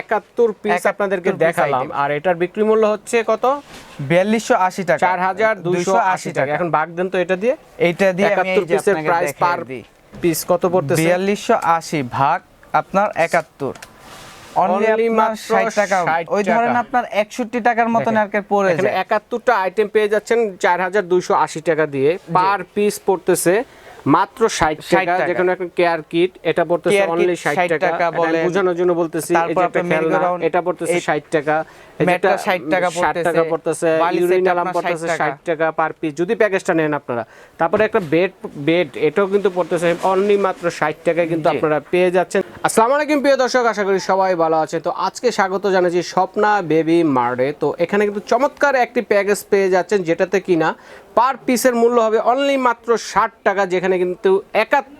একাত্তর পিস আপনাদেরকে দেখালাম। আর এটার বিক্রি মূল্য হচ্ছে কত? বিয়াল্লিশশো আশি টাকা। চার হাজার দুইশো আশি টাকা। এখন বাগ দেন তো এটা দিয়ে। এইটা দিয়ে একাত্তর পিসের প্রাইস পার পিস কত পড়তেছে? বিয়াল্লিশশো আশি ভাগ আপনার একাত্তর। অনলি আপনার মাত্র ষাট টাকা। ওই ধরেন আপনার একষট্টি টাকার মতন আর কি পড়ে যায়। আইটেম পেয়ে যাচ্ছেন চার হাজার দুইশো আশি টাকা দিয়ে। পার পিস পড়তেছে মাত্র ষাট 60 টাকা। যেখানে একটা কেয়ার কিট এটা পড়তেছে অনলি ষাট 60 টাকা বলেন। বোঝানোর জন্য বলতেছি তারপর যে খেলনা, এটা পড়তেছে এই- ষাট টাকা এটা ষাট 60 টাকা 60 টাকা পড়তেছে, পড়তেছে ইউরিন আলাম অ্যালার্ম 60 পড়তেছে টাকা। ষাট টাকা পার পিস যদি প্যাকেজটা নেন আপনারা তারপরে একটা বেড বেড এটাও কিন্তু পড়তেছে অনলি মাত্র ষাট টাকায় কিন্তু আপনারা পেয়ে যাচ্ছেন আসসালামু আলাইকুম, প্রিয় দর্শক, আশা করি সবাই ভালো আছে তো আজকে স্বাগত জানাচ্ছি স্বপ্না বেবি মার্ডে তো এখানে কিন্তু চমৎকার একটি প্যাকেজ পেয়ে যাচ্ছেন, যেটাতে কিনা পার পিসের মূল্য হবে অনলি মাত্র ষাট টাকা, যেখানে কিন্তু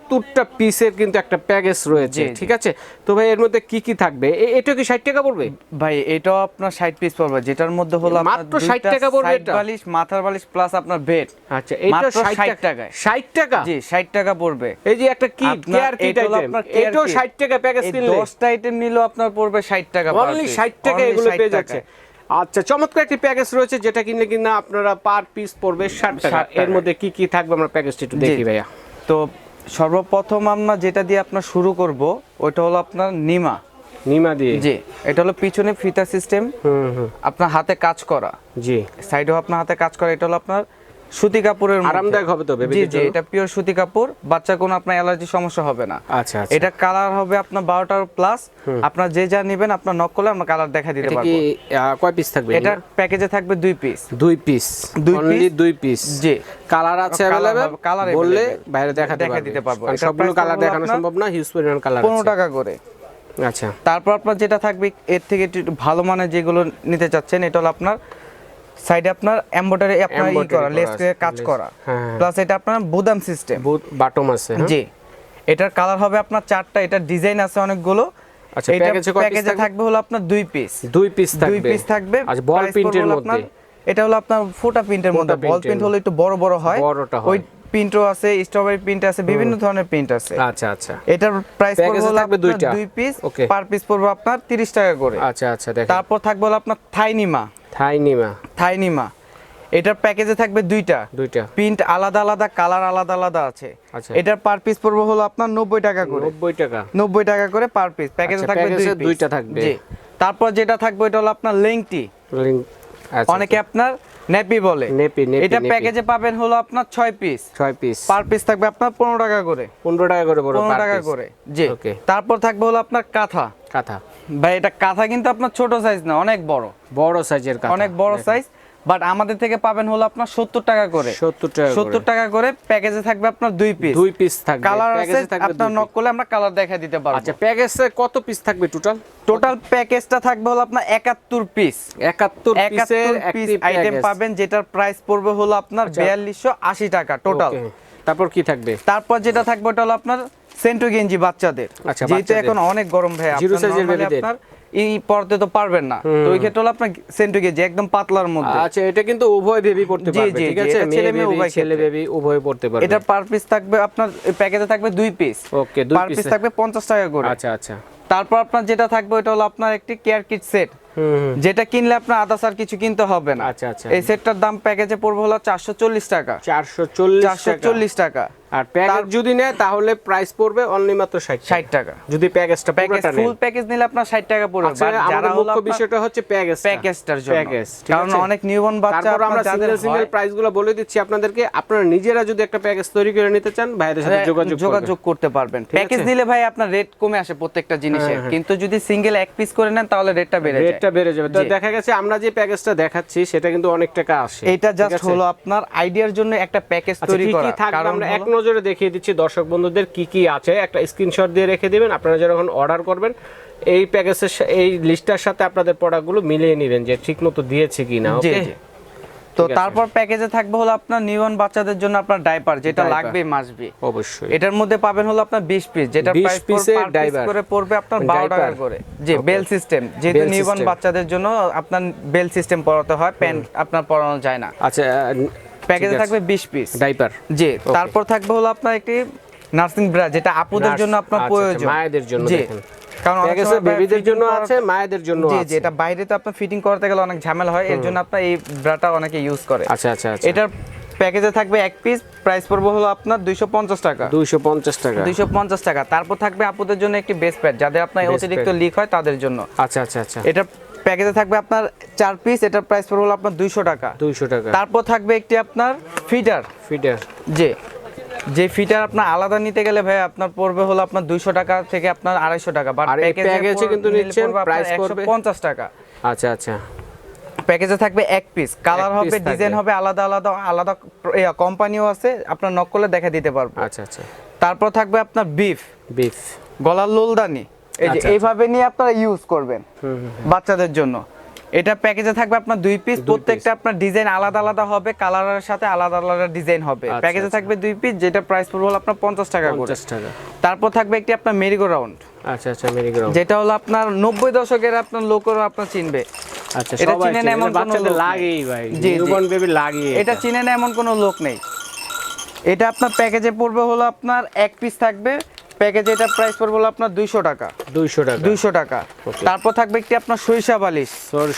একাত্তরটা পিসের কিন্তু একটা প্যাকেজ রয়েছে। ঠিক আছে? তো ভাই এর মধ্যে কি কি থাকবে? এটা কি ষাট টাকা পড়বে? ভাই এটাও আপনার ষাট পিস পড়বে। যেটার মধ্যে হলো মাত্র 60 দুইটা টাকা পড়বে এটা? বালিশ মাথার বালিশ প্লাস আপনার বেড আচ্ছা এটা ষাট টাকা। টাকায়। ষাট টাকা? জি ষাট টাকা পড়বে। এই যে একটা কি কেয়ার কিট আইটেম আপনার এটাও ষাট টাকা প্যাকেজ কিনলে? দশটা আইটেম নিলেও আপনার পড়বে ষাট টাকা অনলি ষাট টাকা এগুলো পেয়ে যাচ্ছে। আচ্ছা চমৎকার একটি প্যাকেজ রয়েছে যেটা কিনলে কিনা আপনারা পার পিস পড়বে ষাট টাকা। এর মধ্যে কি কি থাকবে? আমরা প্যাকেজটা একটু দেখি ভাইয়া। তো সর্বপ্রথম আমরা যেটা দিয়ে আপনার শুরু করব ওইটা হলো আপনার নিমা। নিমা দিয়ে? জি এটা হলো পিছনে ফিতা সিস্টেম হুম হুম। আপনার হাতে কাজ করা। জি। সাইডেও আপনার হাতে কাজ করা এটা হলো আপনার সুতি কাপড়ের আরামদায়ক হবে তো জি জি এটা পিওর সুতি কাপড়। বাচ্চা কোনো আপনার অ্যালার্জি সমস্যা হবে না। আচ্ছা আচ্ছা। এটা কালার হবে আপনার বারোটার প্লাস আপনার যে যা নেবেন আপনার নক করলে আমরা কালার দেখা দিতে পারব। কয় পিস থাকবে এটা প্যাকেজে থাকবে দুই পিস দুই পিস দুই অনলি দুই পিস জি। কালার আছে অ্যাভেলেবল হবে, বললে বাইরে দেখাতে দেখা দিতে পারব। সবগুলো কালার দেখানো সম্ভব না হিউজ পরিমাণ কালার পনেরো টাকা করে। আচ্ছা। তারপর আপনার যেটা থাকবে এর থেকে ভালো মানের যেগুলো নিতে চাচ্ছেন এটা হলো আপনার সাইডে আপনার এমব্রয়ডারি আপনার ই করা লেস কাজ করা। হ্যাঁ। প্লাস এটা আপনার বুদাম সিস্টেম বাটম আছে হ্যাঁ? জি। এটার কালার হবে আপনার চারটা এটার ডিজাইন আছে অনেকগুলো। আচ্ছা, এ প্যাকেজে থাকবে? থাকবে হলো আপনার দুই পিস দুই পিস দুই পিস থাকবে। আচ্ছা বল প্রিন্টের মধ্যে? এটা হলো আপনার ফোটা প্রিন্টের মধ্যে। বল প্রিন্ট হলো একটু বড় বড় হয়। বড়টা হয়। ওই প্রিন্টও আছে স্ট্রবেরি প্রিন্ট আছে বিভিন্ন ধরনের প্রিন্ট আছে। আচ্ছা আচ্ছা। এটার প্রাইস পড়বে থাকবে দুইটা। দুই পিস পার পিস পড়বে আপনার 30 টাকা করে। আচ্ছা আচ্ছা দেখেন। তারপর থাকবে হলো আপনার থাইনিমা। থাইনিমা থাইনিমা এটার প্যাকেজে থাকবে দুইটা। দুইটা। প্রিন্ট আলাদা আলাদা কালার আলাদা আলাদা আছে। আচ্ছা। এটার পার পিস পড়বে হলো আপনার নব্বই টাকা করে। নব্বই টাকা। নব্বই টাকা করে পার পিস প্যাকেজে আচ্ছা, থাকবে। দুইটা থাকবে। জি। তারপর যেটা থাকবে এটা হলো আপনার লেংটি আচ্ছা অনেকে আপনার নেপি বলে। নেপি, এটা প্যাকেজে পাবেন হলো আপনার ছয় পিস ছয় পিস পার পিস থাকবে আপনার পনেরো টাকা করে। পনেরো টাকা করে পড়বে পনেরো per টাকা করে। জি। তারপর থাকবে হলো আপনার কাঁথা। কাঁথা। ভাই এটা কাঁথা কিন্তু আপনার ছোট সাইজ না অনেক বড়। বড় সাইজের কাঁথা অনেক বড় সাইজ বাট আমাদের থেকে পাবেন হলো আপনার সত্তর টাকা করে। সত্তর টাকা সত্তর টাকা করে প্যাকেজে থাকবে আপনার দুই পিস দুই পিস থাকবে। কালার আছে আপনার নক করলে আমরা কালার দেখা দিতে পারব। আচ্ছা প্যাকেজে কত পিস থাকবে টোটাল টোটাল প্যাকেজটা থাকবে হলো আপনার একাত্তর পিস একাত্তর পিসের পিস আইটেম পাবেন যেটার প্রাইস পড়বে হলো আপনার বিয়াল্লিশশো আশি টাকা টোটাল তারপর কি থাকবে? তারপর যেটা থাকবে ওটা হলো আপনার সেন্টু গেঞ্জি বাচ্চাদের। আচ্ছা, যেহেতু এখন অনেক গরম ভাই আপনার এই পড়তে তো পারবেন না। তো ওই ক্ষেত্রে হলো আপনার সেন্টু গেঞ্জি একদম পাতলার মধ্যে। আচ্ছা এটা কিন্তু উভয় বেবি পড়তে পারবে ঠিক আছে? ছেলে মেয়ে উভয় ছেলে বেবি উভয় পড়তে পারবে। এটার পার পিস থাকবে আপনার প্যাকেজে থাকবে দুই পিস Okay, দুই পিস থাকবে পঞ্চাশ টাকা করে। আচ্ছা আচ্ছা। তারপর আপনার যেটা থাকবে ওটা হলো আপনার একটি কেয়ার কিট সেট যেটা কিনলে আপনার আদার্স আর কিছু কিনতে হবে না। আচ্ছা, আচ্ছা। এই সেটটার দাম প্যাকেজে পড়বে হলো চারশো চল্লিশ টাকা। চারশো চল্লিশ চারশো চল্লিশ টাকা। আর প্যাকেজ যদি নেয় তাহলে প্রাইস পড়বে অনলি মাত্র ষাট ষাট টাকা। যদি প্যাকেজটা প্যাকেজ পুরোটা ফুল প্যাকেজ নিলে আপনার ষাট টাকা পড়বে আচ্ছা But যারা হলো মুখ্য বিষয়টা হচ্ছে প্যাকেজ প্যাকেজটার জন্য। প্যাকেজ কারণ অনেক নিউবর্ন বাচ্চা তারপর আমরা সিঙ্গেল সিঙ্গেল হয়, প্রাইসগুলো বলে দিচ্ছি আপনাদেরকে। আপনারা নিজেরা যদি একটা প্যাকেজ তৈরি করে নিতে চান ভাইদের সাথে হ্যাঁ, যোগাযোগ যোগাযোগ করতে পারবেন। প্যাকেজ নিলে ভাই আপনার রেট কমে আসে প্রত্যেকটা জিনিসের কিন্তু যদি সিঙ্গেল এক পিস করে নেন তাহলে রেটটা বেড়ে যায়। রেটটা বেড়ে যাবে। তো দেখা গেছে আমরা যে প্যাকেজটা দেখাচ্ছি সেটা কিন্তু অনেক টাকা আসে। এটা জাস্ট হলো আপনার আইডিয়ার জন্য একটা প্যাকেজ আচ্ছা, তৈরি করা। কারণ আমরা এক নজরে দেখিয়ে দিচ্ছি দর্শক বন্ধুদের কি কি আছে। একটা স্ক্রিনশট দিয়ে রেখে দিবেন আপনারা যখন অর্ডার করবেন এই প্যাকেজের এই লিস্টটার সাথে আপনাদের প্রোডাক্টগুলো মিলিয়ে নেবেন যে ঠিক মতো দিয়েছে কিনা জি ওকে তো তারপর প্যাকেজে থাকবে হলো আপনার নিউবর্ন বাচ্চাদের জন্য আপনার ডাইপার যেটা লাগবে মাসবি অবশ্যই। এটার মধ্যে পাবেন হলো আপনার 20 পিস যেটা 20 প্রাইস piece-এর পড়বে করে পড়বে আপনার মানে 12 টাকা করে। জি বেল সিস্টেম যেহেতু নিউবর্ন বাচ্চাদের জন্য আপনার বেল সিস্টেম পরাতে হয় প্যান্ট আপনার পরানো যায় না। আচ্ছা প্যাকেজে থাকবে 20 পিস ডাইপার জি তারপর থাকবে হলো আপনার একটি নার্সিং ব্রা যেটা আপুদের জন্য আপনার প্রয়োজন। মায়েদের জন্য দেখেন। কারণ অনেক সময় বেবিদের জন্য আছে মায়েদের জন্য আছে জি এটা বাইরে তো আপনার ফিটিং করতে গেলে অনেক ঝামেলা হয়। এর জন্য আপনার এই ব্রাটা অনেকে ইউজ করে। আচ্ছা আচ্ছা আচ্ছা। এটার প্যাকেজে থাকবে এক পিস প্রাইস পড়বে হলো আপনার দুইশো পঞ্চাশ টাকা। দুইশো পঞ্চাশ টাকা। দুইশো পঞ্চাশ টাকা। তারপর থাকবে আপুদের জন্য একটি বেস প্যাড যাদের আপনার অতিরিক্ত লিক হয় তাদের জন্য। আচ্ছা আচ্ছা আচ্ছা। এটা প্যাকেজে থাকবে আপনার চার পিস এটার প্রাইস পড়বে হলো আপনার দুইশো টাকা। দুইশো টাকা। তারপর থাকবে একটি আপনার ফিটার ফিটার যে যে ফিটার আপনার আলাদা নিতে গেলে ভাই আপনার পড়বে হলো আপনার দুইশো টাকা থেকে আপনার আড়াইশো টাকা। বাট এ কিন্তু নিচ্ছেন, price পড়বে? পঞ্চাশ টাকা। আচ্ছা আচ্ছা। প্যাকেজে থাকবে এক পিস কালার হবে ডিজাইন হবে আলাদা আলাদা আলাদা কোম্পানিও আছে। আপনার নকলে দেখা দিতে পারব। আচ্ছা আচ্ছা। তারপর থাকবে আপনার বিফ বিফ গলার লোলদানি। এই যে আচ্ছা, এইভাবে নিয়ে আপনারা ইউজ করবেন বাচ্চাদের জন্য। এটা প্যাকেজে থাকবে আপনার দুই পিস প্রত্যেকটা আপনার ডিজাইন আলাদা আলাদা হবে কালারের সাথে আলাদা আলাদা ডিজাইন হবে। আচ্ছা, প্যাকেজে আচ্ছা। থাকবে দুই পিস যেটা প্রাইস পড়বে হলো আপনার পঞ্চাশ টাকা করে। টাকা। তারপর থাকবে একটি আপনার মেরিগো রাউন্ড আচ্ছা আচ্ছা মেরিগ্রাম যেটা হলো আপনার নব্বই দশকের আপনার লোকেরও আপনার চিনবে। আচ্ছা এটা চেনে, এমন কোনো। লাগেই ভাই। নিউবর্ন বেবি লাগে এটা চিনে না এমন কোনো লোক নেই। এটা আপনার প্যাকেজে পড়বে হলো আপনার এক পিস থাকবে প্যাকেজে এটা প্রাইস পড়বে আপনার দুইশো টাকা। দুইশো টাকা। দুইশো টাকা। তারপর থাকবে একটি আপনার সরিষা বালিশ।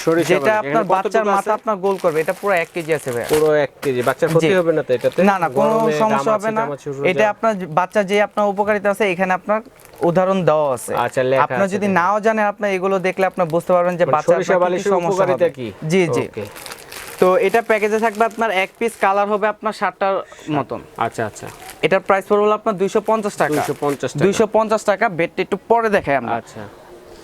সরিষা যেটা। আপনার বাচ্চার মাথা আপনার গোল করবে। এটা পুরো এক কেজি আছে ভাই পুরো এক কেজি। বাচ্চার ক্ষতি হবে না তো এটাতে? না না কোনো সমস্যা হবে না। এটা আপনার বাচ্চা যে আপনার উপকারিতা আছে এখানে আপনার উদাহরণ দেওয়া আছে। আচ্ছা, লেখা আপনার আছে যদি নাও জানেন আপনি এগুলো দেখলে আপনি বুঝতে পারবেন যে মানে বাচ্চা সরিষা বালিশের উপকারিতা কি? জি জি। ওকে। তো এটা প্যাকেজে থাকবে আপনার এক পিস কালার হবে আপনার ষাটটার মতন। আচ্ছা আচ্ছা। এটার প্রাইস পড়বে হলো আপনার দুইশো পঞ্চাশ টাকা। 250 দুইশো পঞ্চাশ টাকা বেডটা একটু পরে দেখাই আমরা। আচ্ছা।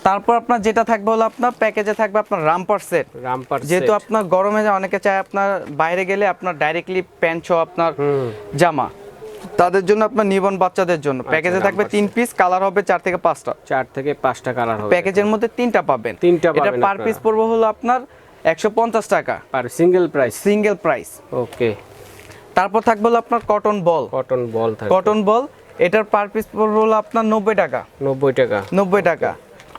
তারপর আপনার যেটা থাকবে হলো আপনার প্যাকেজে থাকবে আপনার রামপার সেট রামপার যেহেতু আপনার গরমে অনেকে চায় আপনার বাইরে গেলে আপনার ডাইরেক্টলি প্যান্ট সহ আপনার জামা। তাদের জন্য আপনার নিবন বাচ্চাদের জন্য। প্যাকেজে থাকবে তিন পিস কালার হবে চার থেকে পাঁচটা। চার থেকে পাঁচটা কালার হবে। প্যাকেজের মধ্যে তিনটা পাবেন। তিনটা এটা পার পিস পড়বে হলো আপনার একশো পঞ্চাশ টাকা। আর single price? Single price. Okay. তারপর থাকবে হলো আপনার cotton ball. Cotton ball cotton ball এটার পার পিস পড়বে হলো আপনার নব্বই টাকা। নব্বই টাকা। নব্বই টাকা।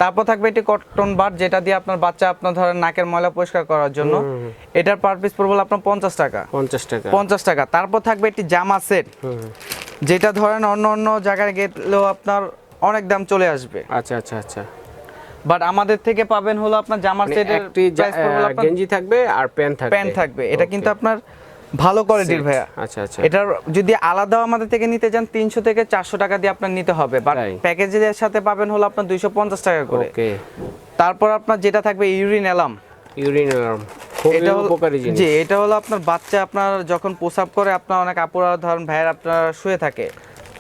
তারপর থাকবে এটি কটন বার যেটা দিয়ে আপনার বাচ্চা আপনার ধরেন নাকের ময়লা পরিষ্কার করার জন্য। এটার পার পিস পড়বে আপনার পঞ্চাশ টাকা। পঞ্চাশ টাকা। পঞ্চাশ টাকা। তারপর থাকবে একটি জামা সেট যেটা ধরেন অন্য অন্য জায়গায় গেলেও আপনার অনেক দাম চলে আসবে। আচ্ছা আচ্ছা আচ্ছা। বাট আমাদের থেকে পাবেন হলো আপনার জামার মানে সেটের প্রাইস পড়বে আপনার গেঞ্জি থাকবে আর প্যান্ট থাকবে। প্যান্ট থাকবে। এটা কিন্তু আপনার ভালো কোয়ালিটির ভাইয়া। আচ্ছা আচ্ছা। এটার যদি আলাদা আমাদের থেকে নিতে চান তিনশো থেকে চারশো টাকা দিয়ে আপনার নিতে হবে। বাট? প্যাকেজের সাথে পাবেন হলো আপনার দুইশো পঞ্চাশ টাকা করে। ওকে তারপর আপনার যেটা থাকবে ইউরিন অ্যালাম ইউরিন খুবই এটা হলো উপকারী জিনিস। জি এটা হলো আপনার বাচ্চা আপনার যখন প্রসাব করে আপনার অনেক আপুরা ধরেন ভাইয়ের আপনার শুয়ে থাকে।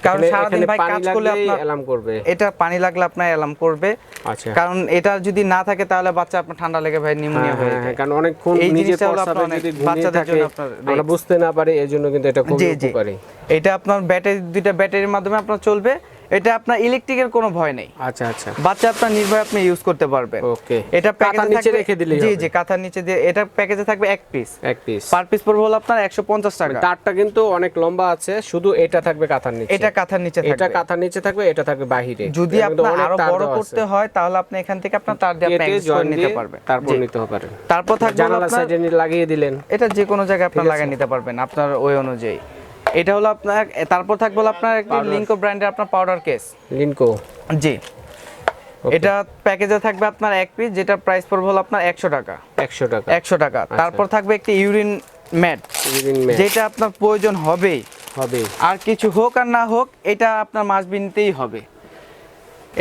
কারণ সারাদিন ভাই কাজ করলে আপনার অ্যালার্ম করবে। এটা পানি লাগলে আপনার অ্যালার্ম করবে। আচ্ছা। কারণ এটা যদি না থাকে তাহলে বাচ্চা আপনার ঠান্ডা লেগে ভাই নিউমোনিয়া হ্যাঁ, হয়ে হ্যাঁ, যায়। কারণ অনেকক্ষণ নিজে প্রস্রাবে যদি বাচ্চাদের জন্য আপনার আমরা বুঝতে না পারি এই জন্য কিন্তু এটা খুব উপকারী। এটা আপনার ব্যাটারি দুইটা ব্যাটারির মাধ্যমে আপনার চলবে। এটা আপনার ইলেকট্রিকের কোনো ভয় নেই। আচ্ছা আচ্ছা। বাচ্চা আপনার নির্ভয় আপনি ইউজ করতে পারবেন। ওকে এটা কাঁথার নিচে থাকবে রেখে দিলেই জি জি কাঁথার নিচে দিয়ে এটা প্যাকেজে থাকবে এক পিস এক পিস পার পিস পড়বে হলো আপনার একশো পঞ্চাশ টাকা। তারটা কিন্তু অনেক লম্বা আছে শুধু এটা থাকবে কাঁথার নিচে। এটা কাঁথার নিচে এটা কাঁথার নিচে থাকবে এটা থাকবে বাহিরে। যদি আপনার আরও বড় করতে হয় তাহলে আপনি এখান থেকে আপনার তার দিয়ে আপনি adjust করে নিতে পারবেন। তারপর নিতে পারেন তারপর থাকবে জানালা সাইডে লাগিয়ে দিলেন। এটা যে কোনো জায়গায় আপনার লাগিয়ে নিতে পারবেন আপনার ওই অনুযায়ী। এটা হলো আপনার তারপর থাকবে আপনার একটি. লিঙ্কো ব্র্যান্ডের আপনার পাউডার কেস লিঙ্কো জি। এটা প্যাকেজে থাকবে আপনার এক পিস যেটা প্রাইস পড়বে হলো আপনার একশো টাকা। একশো টাকা। একশো টাকা। তারপর থাকবে একটি ইউরিন ম্যাট যেটা আপনার প্রয়োজন হবেই হবে। আর কিছু হোক আর না হোক এটা আপনার মাস বিনতেই হবে।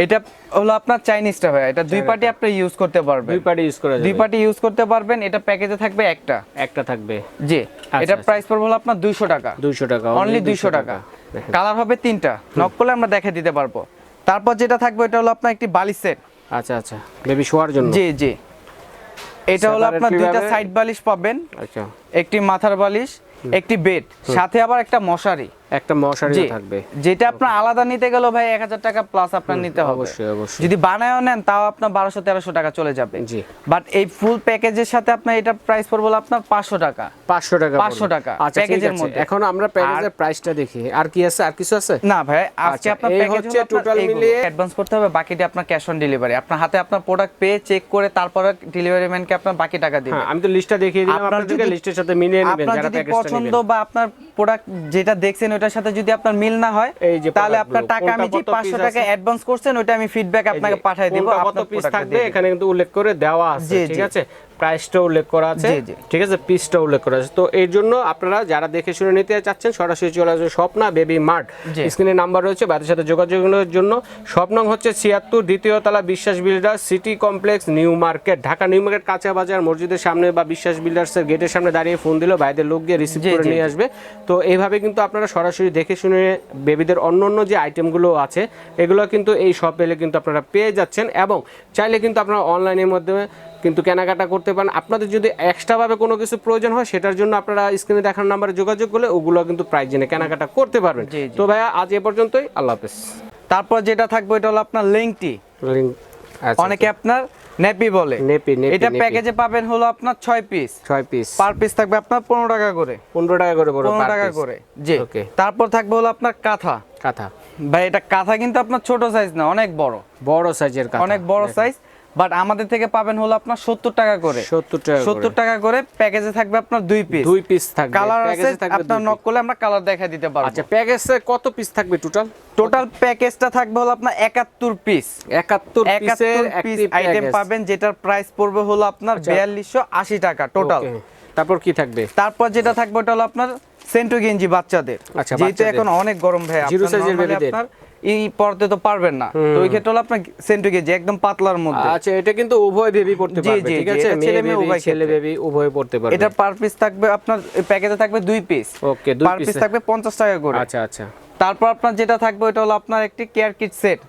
এটা হলো আপনার চাইনিজটা ভাই এটা দুই পার্টি আপনি ইউজ করতে পারবেন। দুই পার্টি ইউজ করা দুই পার্টি ইউজ করতে পারবেন। এটা প্যাকেজে থাকবে একটা। একটা থাকবে। জি। এটা আচ্ছা। প্রাইস পড়বে হলো আপনার দুইশো টাকা। দুইশো টাকা অনলি দুইশো টাকা। কালার হবে তিনটা। নক করলে আমরা দেখে দিতে পারব। তারপর যেটা থাকবে এটা হলো আপনার একটি বালিশ সেট আচ্ছা আচ্ছা। বেবি শোয়ার জন্য। জি জি। এটা হলো আপনার দুইটা সাইড বালিশ পাবেন। আচ্ছা। একটি মাথার বালিশ। একটি বেড সাথে আবার একটা মশারি। একটা মশারি থাকবে। যেটা আপনার আলাদা নিতে গেলেও ভাই এক হাজার টাকা প্লাস আপনার নিতে হবে। অবশ্যই অবশ্যই। যদি বানায়ও নেন তাও আপনার বারোশো তেরোশো টাকা চলে যাবে। জি। বাট এই ফুল প্যাকেজের সাথে আপনার এটা প্রাইস পড়বে আপনার পাঁচশো টাকা। পাঁচশো টাকা 500 টাকা, আচ্ছা প্যাকেজের মধ্যে। এখন আমরা প্যাকেজের প্রাইসটা দেখি। আর কি আছে? আর কিছু আছে? না ভাই আজকে আচ্ছা, আপনার প্যাকেজ হচ্ছে total মিলিয়ে- অ্যাডভান্স করতে হবে বাকিটা আপনার ক্যাশ অন ডেলিভারি আপনার হাতে আপনার প্রোডাক্ট পেয়ে চেক করে তারপরে ডেলিভারি ম্যানকে আপনার বাকি টাকা দিবেন হ্যাঁ আমি তো লিস্টটা দেখিয়ে দিলাম আপনার আপনাদেরকে লিস্টের সাথে মিলিয়ে নেবেন যারা যদি প্যাকেজটা পছন্দ বা আপনার প্রোডাক্ট যেটা দেখছেন ওটার সাথে যদি আপনার মিল না হয় এই যে তাহলে আপনার টাকা আমি যে কত পাঁচশো piece টাকা অ্যাডভান্স করছেন ওটা আমি ফিডব্যাক আপনাকে পাঠিয়ে দিব কত পিস থাকবে এখানে কিন্তু উল্লেখ করে দেওয়া আছে ঠিক। আছে? প্রাইসটা উল্লেখ করা আছে। ঠিক আছে? পিসটা উল্লেখ করা আছে। তো এর জন্য আপনারা যারা দেখে শুনে নিতে চাচ্ছেন সরাসরি চলে আসবে স্বপ্না বেবি মার্ট। স্ক্রিনে নাম্বার রয়েছে বাদের সাথে যোগাযোগের জন্য। স্বপ্ন হচ্ছে ছিয়াত্তর দ্বিতীয় তলা Biswas builder city complex new market Dhaka new market কাঁচা বাজার মসজিদের সামনে বা বিশ্বাস বিল্ডার্সের গেটের সামনে দাঁড়িয়ে ফোন দিলেও বাইরের লোক গিয়ে রিসিভ করে নিয়ে আসবে। তো এইভাবে কিন্তু আপনারা সরাসরি দেখে শুনে বেবিদের অন্য অন্য যে আইটেমগুলো আছে এগুলো কিন্তু এই শপ এলে কিন্তু আপনারা পেয়ে যাচ্ছেন এবং চাইলে কিন্তু আপনারা অনলাইনের মাধ্যমে কিন্তু কেনাকাটা করতে পারেন। আপনাদের যদি এক্সট্রাভাবে কোনো কিছু প্রয়োজন হয় সেটার জন্য আপনারা স্ক্রিনে দেখার নাম্বারে যোগাযোগ করলে ওগুলো কিন্তু প্রাইস জেনে কেনাকাটা করতে পারবেন। তো ভাইয়া আজ এ পর্যন্তই। আল্লাহ হাফেজ। তারপর যেটা থাকবে এটা হলো আপনার লেংটি লিঙ্ক- অনেকে আপনার নেপি বলে। নেপি নেপি এটা প্যাকেজে পাবেন হলো আপনার ছয় পিস ছয় পিস পার পিস থাকবে আপনার পনেরো টাকা করে। পনেরো টাকা করে পড়বে পনেরো per টাকা করে। জি। ওকে তারপর থাকবে হলো আপনার কাঁথা। কাঁথা। ভাই এটা কাঁথা কিন্তু আপনার ছোট সাইজ না অনেক বড়। বড় সাইজের কাঁথা। অনেক বড় সাইজ বাট আমাদের থেকে পাবেন হলো আপনার সত্তর টাকা করে। সত্তর টাকা সত্তর। টাকা করে প্যাকেজে থাকবে আপনার দুই পিস দুই পিস থাকবে। কালার আছে আপনার নক করলে আমরা কালার দেখা দিতে পারব। আচ্ছা প্যাকেজে কত পিস থাকবে টোটাল টোটাল প্যাকেজটা থাকবে হলো আপনার একাত্তর পিস একাত্তর পিসের পিস আইটেম পাবেন যেটার প্রাইস পড়বে হলো আপনার বিয়াল্লিশশো আশি টাকা টোটাল তারপর কি থাকবে? তারপর যেটা থাকবে ওটা হলো আপনার সেন্টু গেঞ্জি বাচ্চাদের। আচ্ছা, যেহেতু এখন অনেক গরম ভাই জিরো আপনার সাইজের বেবিদের। পড়তে তো পারবেন না। তো ওই ক্ষেত্রে হলো আপনার সেন্টু একদম পাতলার মধ্যে। আচ্ছা এটা কিন্তু উভয় বেবি পড়তে পারবে ঠিক আছে? ছেলে মেয়ে উভয় ছেলে বেবি উভয় পড়তে পারবে। এটা পার পিস থাকবে আপনার প্যাকেজে থাকবে দুই পিস ওকে দুই পার পিস থাকবে পঞ্চাশ টাকা করে। আচ্ছা আচ্ছা। তারপর আপনার যেটা থাকবে ওটা হলো আপনার একটি কেয়ার কিট সেট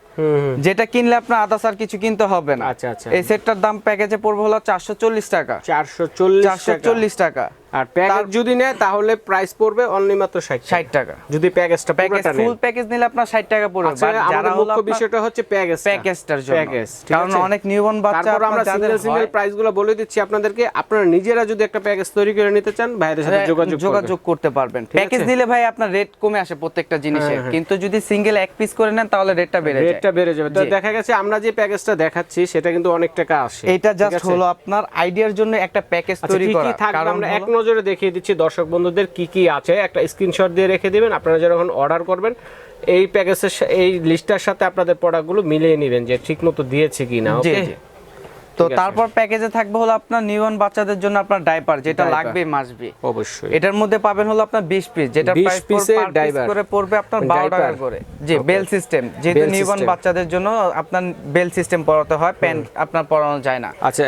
যেটা কিনলে আপনার আদার্স আর কিছু কিনতে হবে না। আচ্ছা, আচ্ছা। এই সেটটার দাম প্যাকেজে পড়বে হলো চারশো চল্লিশ টাকা। চারশো চল্লিশ চারশো চল্লিশ টাকা। আর প্যাকেজ যদি নেয় তাহলে প্রাইস পড়বে অনলি মাত্র ষাট ষাট টাকা। যদি প্যাকেজটা প্যাকেজ ফুল প্যাকেজ নিলে আপনার ষাট টাকা পড়বে। আচ্ছা But যারা মুখ্য বিষয়টা হচ্ছে প্যাকেজ প্যাকেজটার জন্য। প্যাকেজ কারণ অনেক নিউবর্ন বাচ্চা তারপর আমরা সিঙ্গেল সিঙ্গেল প্রাইসগুলো বলে দিচ্ছি আপনাদেরকে। আপনারা নিজেরা যদি একটা প্যাকেজ তৈরি করে নিতে চান ভাইদের সাথে যোগাযোগ হ্যাঁ, যোগাযোগ করতে পারবেন। প্যাকেজ নিলে ভাই আপনার রেট কমে আসে প্রত্যেকটা জিনিসের। কিন্তু যদি সিঙ্গেল এক পিস করে নেন তাহলে রেটটা বেড়ে যায়। রেটটা বেড়ে যাবে। তো দেখা গেছে আমরা যে প্যাকেজটা দেখাচ্ছি সেটা কিন্তু অনেক টাকা আসে। ঠিক জাস্ট হলো আপনার আইডিয়ার জন্য একটা প্যাকেজ আচ্ছা, তৈরি করা। কারণ আমরা এক নজরে দেখিয়ে দিচ্ছি দর্শক বন্ধুদের কি কি আছে। একটা স্ক্রিনশট দিয়ে রেখে দিবেন আপনারা যখন অর্ডার করবেন এই প্যাকেজের এই লিস্টটার সাথে আপনাদের প্রোডাক্টগুলো মিলিয়ে নেবেন যে ঠিকমতো দিয়েছে কিনা জি, ওকে তো তারপর প্যাকেজে থাকবে হলো আপনার নিউবর্ন বাচ্চাদের জন্য আপনার ডাইপার যেটা লাগবে মাসবি অবশ্যই। এটার মধ্যে পাবেন হলো আপনার 20 পিস যেটা 20 প্রাইস পিস diaper। করে পড়বে আপনার 12 টাকা করে। জি বেল সিস্টেম যেহেতু নিউবর্ন বাচ্চাদের জন্য আপনার বেল সিস্টেম পরাতে হয় প্যান্ট আপনার পরানো যায় না। আচ্ছা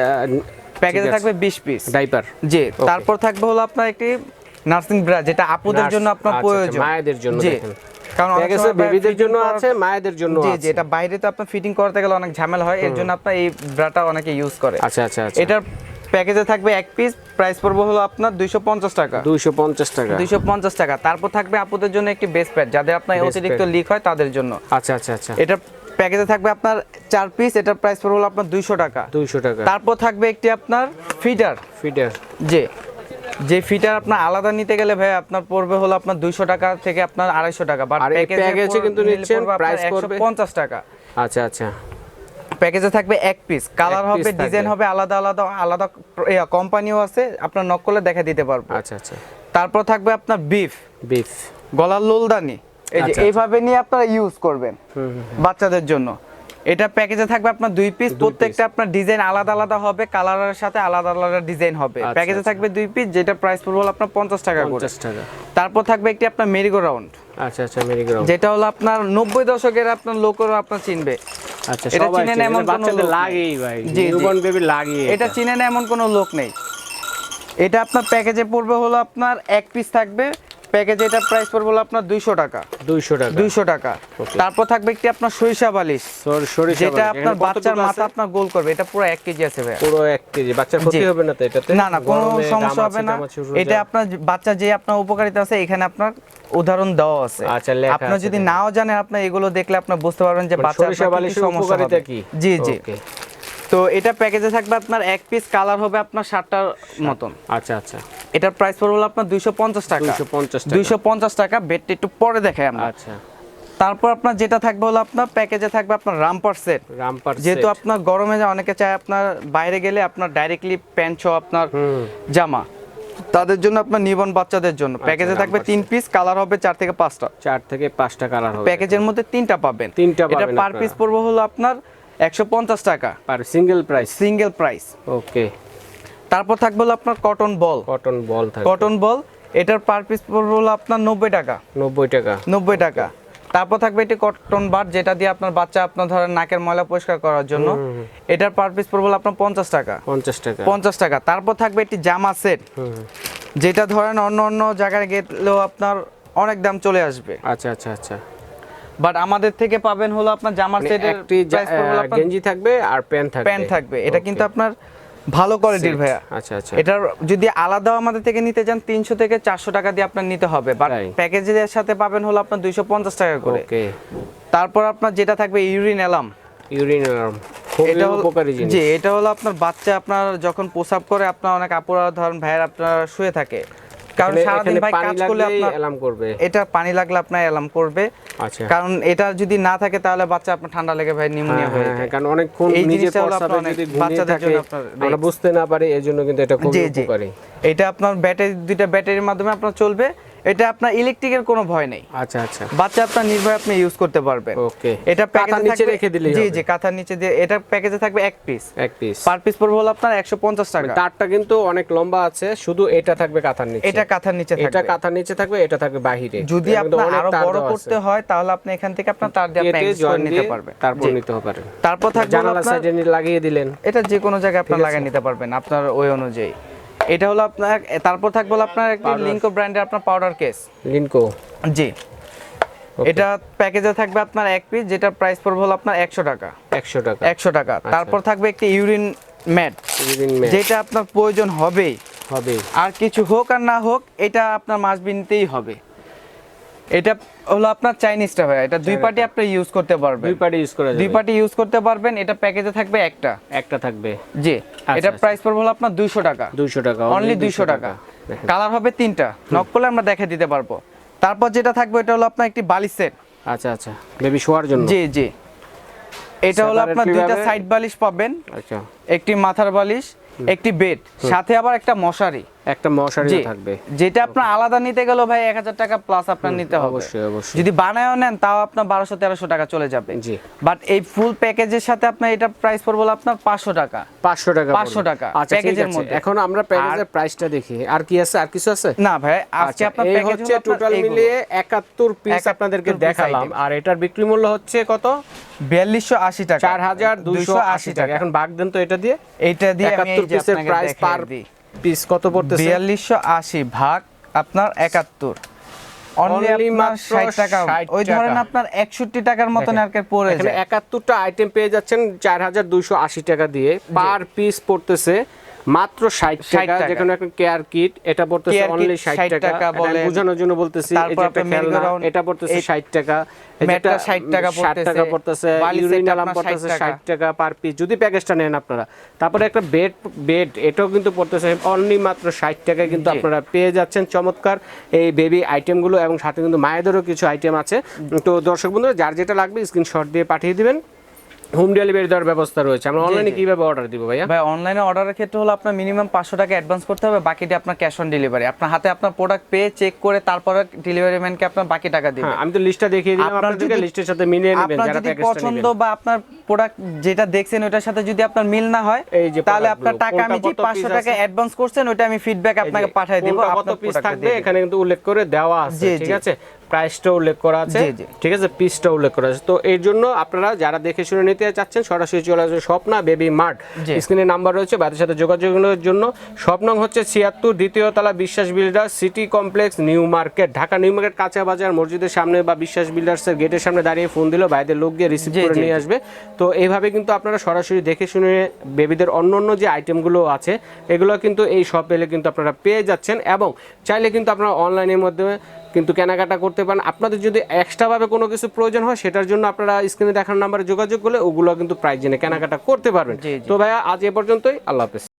প্যাকেজে থাকবে 20 পিস ডাইপার। জি তারপর থাকবে হলো আপনার একটি নার্সিং ব্রা যেটা আপুদের জন্য আপনার আচ্ছা, প্রয়োজন। আচ্ছা, মায়েদের জন্য জি। দেখেন। কারণ অনেক প্যাকেজে সময় বেবিদের জন্য আছে মায়েদের জন্য জি আছে। জি এটা বাইরে তো আপনার ফিটিং করতে গেলে অনেক ঝামেলা হয় এর জন্য আপনার এই ব্রাটা অনেকে ইউজ করে। আচ্ছা আচ্ছা আচ্ছা। এটার প্যাকেজে থাকবে এক পিস প্রাইস পড়বে হলো আপনার দুইশো পঞ্চাশ টাকা। দুইশো পঞ্চাশ টাকা। দুইশো পঞ্চাশ টাকা। তারপর থাকবে আপুদের জন্য একটি বেস প্যাড যাদের আপনার অতিরিক্ত লিক হয় তাদের জন্য। আচ্ছা আচ্ছা আচ্ছা। এটা প্যাকেজে থাকবে আপনার চার পিস এটার প্রাইস পড়বে হলো আপনার দুইশো টাকা। দুইশো টাকা। তারপর থাকবে একটি আপনার ফিডার ফিডার যে যে ফিটার আপনার আলাদা নিতে গেলে ভাই আপনার পড়বে হলো আপনার দুইশো টাকা থেকে আপনার আড়াইশো টাকা। বাট এ কিন্তু নিচ্ছেন, price পড়বে? পঞ্চাশ টাকা। আচ্ছা আচ্ছা। প্যাকেজে থাকবে এক পিস কালার হবে ডিজাইন হবে আলাদা আলাদা আলাদা কোম্পানিও আছে। আপনার নক করলে দেখা দিতে পারব। আচ্ছা আচ্ছা। তারপর থাকবে আপনার বিফ বিফ গলার লোলদানি। এই যে আচ্ছা, এইভাবে নিয়ে আপনারা ইউজ করবেন বাচ্চাদের জন্য। এটা প্যাকেজে থাকবে আপনার দুই পিস প্রত্যেকটা আপনার ডিজাইন আলাদা আলাদা হবে কালারের সাথে আলাদা আলাদা ডিজাইন হবে। আচ্ছা, প্যাকেজে আচ্ছা। থাকবে দুই পিস যেটা প্রাইস পড়বে হলো আপনার পঞ্চাশ টাকা করে। টাকা। তারপর থাকবে একটি আপনার মেরিগো রাউন্ড আচ্ছা আচ্ছা মেরিগ্রাম যেটা হলো আপনার নব্বই দশকের আপনার লোকেরও আপনার চিনবে। আচ্ছা এটা চেনে, এমন কোনো। লাগেই ভাই। নিউবর্ন বেবি লাগে এটা। চিনে না এমন কোনো লোক নেই। এটা আপনার প্যাকেজে পড়বে হলো আপনার এক পিস থাকবে। প্যাকেজে এটা প্রাইস পড়বে হলো আপনার দুইশো টাকা। দুইশো টাকা। দুইশো টাকা। তারপর থাকবে একটি আপনার সরিষা বালিশ। সরিষা যেটা আপনার বাচ্চার মাথা আপনার গোল করবে। এটা পুরো এক কেজি আছে ভাই পুরো এক কেজি। বাচ্চার ক্ষতি হবে না তো এটাতে? না না কোনো সমস্যা হবে না। এটা আপনার বাচ্চা যে আপনার উপকারিতা আছে এখানে আপনার উদাহরণ দেওয়া আছে। আচ্ছা, লেখা আপনার আছে যদি নাও জানেন আপনি এগুলো দেখলে আপনি বুঝতে পারবেন যে মানে বাচ্চা সরিষা বালিশের উপকারিতা কি? জি জি। Okay. তো এটা প্যাকেজে থাকবে আপনার এক পিস কালার হবে আপনার ষাটটার মতন। আচ্ছা আচ্ছা। এটার প্রাইস পড়বে হলো আপনার দুইশো পঞ্চাশ টাকা। 250 টাকা। দুইশো পঞ্চাশ টাকা বেডটা একটু পরে দেখাই আমরা। আচ্ছা। তারপর আপনার যেটা থাকবে হলো আপনার প্যাকেজে থাকবে আপনার রামপার সেট রামপার যেহেতু আপনার গরমে যা অনেকে চায় আপনার বাইরে গেলে আপনার ডাইরেক্টলি প্যান্ট সহ আপনার জামা। তাদের জন্য আপনার নিবন বাচ্চাদের জন্য। প্যাকেজে থাকবে তিন পিস কালার হবে চার থেকে পাঁচটা। চার থেকে পাঁচটা কালার হবে। প্যাকেজের মধ্যে তিনটা পাবেন। তিনটা এটা পার পিস পড়বে হলো আপনার একশো পঞ্চাশ টাকা। আর single price? Single price. Okay. তারপর থাকবে হলো আপনার cotton ball. Cotton ball cotton ball এটার পার পিস পড়বে হলো আপনার নব্বই টাকা। নব্বই টাকা। নব্বই টাকা। তারপর থাকবে এটি কটন বার যেটা দিয়ে আপনার বাচ্চা আপনার ধরেন নাকের ময়লা পরিষ্কার করার জন্য। এটার পার পিস পড়বে আপনার পঞ্চাশ টাকা। পঞ্চাশ টাকা। পঞ্চাশ টাকা। তারপর থাকবে একটি জামা সেট। যেটা ধরেন অন্য অন্য জায়গায় গেলেও আপনার অনেক দাম চলে আসবে। আচ্ছা আচ্ছা আচ্ছা। বাট আমাদের থেকে পাবেন হলো আপনার জামার মানে সেটের প্রাইস পড়বে আপনার গেঞ্জি থাকবে আর প্যান্ট থাকবে। প্যান্ট থাকবে। এটা কিন্তু আপনার ভালো কোয়ালিটির ভাইয়া। আচ্ছা আচ্ছা। এটার যদি আলাদা আমাদের থেকে নিতে চান তিনশো থেকে চারশো টাকা দিয়ে আপনার নিতে হবে। বাট প্যাকেজের সাথে পাবেন হলো আপনার দুইশো পঞ্চাশ টাকা করে। ওকে তারপর আপনার যেটা থাকবে ইউরিন এলাম ইউরিনাম খুবই এটা হলো উপকারী জিনিস। জি এটা হলো আপনার বাচ্চা আপনার যখন প্রসাব করে আপনার অনেক আপুরা ধরেন ভাইয়ের আপনার শুয়ে থাকে। কারণ সারাদিন ভাই কাজ করলে আপনার অ্যালার্ম করবে। এটা পানি লাগলে আপনার অ্যালার্ম করবে। আচ্ছা। কারণ এটা যদি না থাকে তাহলে বাচ্চা আপনার ঠান্ডা লেগে ভাই নিউমোনিয়া হ্যাঁ, হয়ে হ্যাঁ, যায়। কারণ অনেকক্ষণ নিজে যদি বাচ্চাদের জন্য আপনার আমরা বুঝতে না পারি এই জন্য কিন্তু এটা খুব উপকারী। এটা আপনার ব্যাটারি দুইটা ব্যাটারির মাধ্যমে আপনার চলবে। এটা আপনার ইলেকট্রিকের কোনো ভয় নেই। আচ্ছা আচ্ছা। বাচ্চা আপনার নির্ভয় আপনি ইউজ করতে পারবেন। ওকে। এটা কাঁথার নিচে রেখে দিলেই জি জি কাঁথার নিচে দিয়ে এটা প্যাকেজে থাকবে এক পিস এক পিস পার পিস পড়বে হলো আপনার একশো পঞ্চাশ টাকা। তারটা কিন্তু অনেক লম্বা আছে শুধু এটা থাকবে কাঁথার নিচে। এটা কাঁথার নিচে থাকবে। এটা কাঁথার নিচে থাকবে এটা থাকবে বাহিরে। যদি আপনার আরও বড় করতে হয় তাহলে আপনি এখান থেকে আপনার তার দিয়ে আপনি করে জয়েন নিতে পারবেন। তারপর নিতে পারেন। তারপর থাকবে জানালা সাইডে লাগিয়ে দিলেন। এটা যে কোনো জায়গায় আছে। লাগিয়ে নিতে পারবেন আপনার ওই অনুযায়ী। এটা হলো আপনার তারপর থাকবে আপনার একটি. লিঙ্কো ব্র্যান্ডের আপনার পাউডার কেস লিঙ্কো জি। এটা প্যাকেজে থাকবে আপনার এক পিস যেটা প্রাইস পড়বে হলো আপনার একশো টাকা। একশো টাকা। একশো টাকা। তারপর থাকবে একটি ইউরিন ম্যাট যেটা আপনার প্রয়োজন হবেই। হবে আর কিছু হোক আর না হোক এটা আপনার মাস বিনতেই হবে। এটা হলো আপনার চাইনিজটা ভাই এটা দুই পার্টি আপনি ইউজ করতে পারবেন। দুই পার্টি ইউজ করা দুই পার্টি ইউজ করতে পারবেন। এটা প্যাকেজে থাকবে একটা। একটা থাকবে। জি। এটা আচ্ছা। প্রাইস পড়বে হলো আপনার দুইশো টাকা। 200 টাকা অনলি দুইশো টাকা। কালার হবে তিনটা। নক করলে আমরা দেখে দিতে পারব। তারপর যেটা থাকবে এটা হলো আপনার একটি বালিশ সেট আচ্ছা আচ্ছা। বেবি শোয়ার জন্য? জি জি। এটা হলো আপনার দুইটা সাইড বালিশ পাবেন। আচ্ছা। একটি মাথার বালিশ একটি বেড সাথে আবার একটা মশারি। একটা মশারি থাকবে। যেটা আপনার আলাদা নিতে গেল ভাই এক হাজার টাকা প্লাস আপনার নিতে হবে। অবশ্যই অবশ্যই। যদি বানায়ও নেন তাও আপনার বারোশো তেরোশো টাকা চলে যাবে। জি। বাট এই ফুল প্যাকেজের সাথে আপনার এটা প্রাইস পড়বে আপনার পাঁচশো টাকা। পাঁচশো টাকা 500 টাকা, আচ্ছা প্যাকেজের মধ্যে। এখন আমরা প্যাকেজের প্রাইসটা দেখি। আর কি আছে? আর কিছু আছে? না ভাই আজকে আচ্ছা আপনার প্যাকেজ হচ্ছে টোটাল মিলিয়ে একাত্তর পিস আপনাদেরকে দেখালাম। আর এটার বিক্রি মূল্য হচ্ছে কত? বিয়াল্লিশশো আশি টাকা। চার হাজার দুইশো আশি টাকা। এখন বাগ দেন তো এটা দিয়ে। এইটা দিয়ে আমি পিসের প্রাইস পার দিই। পিস কত পড়তেছে? বিয়াল্লিশশো আশি ভাগ আপনার একাত্তর। অনলি Only আপনার মাত্র ষাট টাকা। ওই ধরেন আপনার একষট্টি টাকার মতন আর কি পড়ে এখানে যায়। একাত্তরটা আইটেম পেয়ে যাচ্ছেন চার হাজার দুইশো আশি টাকা দিয়ে। পার পিস পড়তেছে মাত্র ষাট 60 টাকা টাকা। যেখানে একটা কেয়ার কিট এটা পড়তেছে অনলি ষাট 60 টাকা। টাকা এটা বলেন। বোঝানোর জন্য বলতেছি এই যে খেলনা এটা পড়তেছে এই- ষাট টাকা। এই ম্যাটটা 60 টাকা 60 টাকা পড়তেছে, পড়তেছে ইউরিন সেট অ্যালার্ম 60 পড়তেছে টাকা। টাকা পার পিস যদি প্যাকেজটা নেন আপনারা। তারপরে একটা বেড বেড এটাও কিন্তু পড়তেছে অনলি মাত্র ষাট টাকায় কিন্তু আপনারা পেয়ে যাচ্ছেন। চমৎকার এই বেবি আইটেমগুলো এবং সাথে কিন্তু মায়েদেরও কিছু আইটেম আছে। তো দর্শক বন্ধুরা যার যেটা লাগবে স্ক্রিনশট দিয়ে পাঠিয়ে দিবেন। হোম ডেলিভারি দেওয়ার ব্যবস্থা রয়েছে। আমরা অনলাইনে কীভাবে অর্ডার দিব ভাইয়া? ভাই অনলাইনে অর্ডারের ক্ষেত্রে হলো আপনার মিনিমাম পাঁচশো টাকা অ্যাডভান্স করতে হবে বাকিটা আপনার ক্যাশ অন ডেলিভারি আপনার হাতে আপনার প্রোডাক্ট পেয়ে চেক করে তারপরে ডেলিভারি ম্যানকে আপনার বাকি টাকা দিবেন হ্যাঁ আমি তো লিস্টটা দেখিয়ে দিলাম আপনাদেরকে লিস্টের সাথে মিলিয়ে নেবেন যারা যদি পছন্দ বা আপনার প্রোডাক্ট যেটা দেখছেন ওটার সাথে যদি আপনার মিল না হয় এই যে তাহলে আপনার টাকা আমি যে কত পাঁচশো piece টাকা অ্যাডভান্স করছেন ওটা আমি ফিডব্যাক আপনাকে পাঠিয়ে দিব আপনার পিস থাকবে এখানে কিন্তু উল্লেখ করে দেওয়া আছে ঠিক আছে? প্রাইসটা উল্লেখ করা আছে। ঠিক আছে? পিসটা উল্লেখ করা আছে। তো এর জন্য আপনারা যারা দেখে শুনে নিতে চাচ্ছেন সরাসরি চলে আসবে স্বপ্না বেবি মার্ট। স্ক্রিনে নাম্বার রয়েছে বাদের সাথে যোগাযোগের জন্য। স্বপ্নং হচ্ছে ছিয়াত্তর দ্বিতীয় তলা Biswas builder city complex new market Dhaka new market কাঁচা বাজার মসজিদের সামনে বা বিশ্বাস বিল্ডার্সের গেটের সামনে দাঁড়িয়ে ফোন দিলেও বাইরের লোক গিয়ে রিসিভ করে নিয়ে আসবে। তো এইভাবে কিন্তু আপনারা সরাসরি দেখে শুনে বেবিদের অন্য অন্য যে আইটেমগুলো আছে এগুলো কিন্তু এই শপ এলে কিন্তু আপনারা পেয়ে যাচ্ছেন। এবং চাইলে কিন্তু আপনারা অনলাইনের মাধ্যমে কিন্তু কেনাকাটা করতে পারেন। আপনাদের যদি এক্সট্রাভাবে কোনো কিছু প্রয়োজন হয় সেটার জন্য আপনারা স্ক্রিনে দেখার নাম্বারে যোগাযোগ করলে ওগুলো কিন্তু প্রাইস জেনে কেনাকাটা করতে পারবেন। তো ভাইয়া আজ এ পর্যন্তই। আল্লাহ হাফেজ।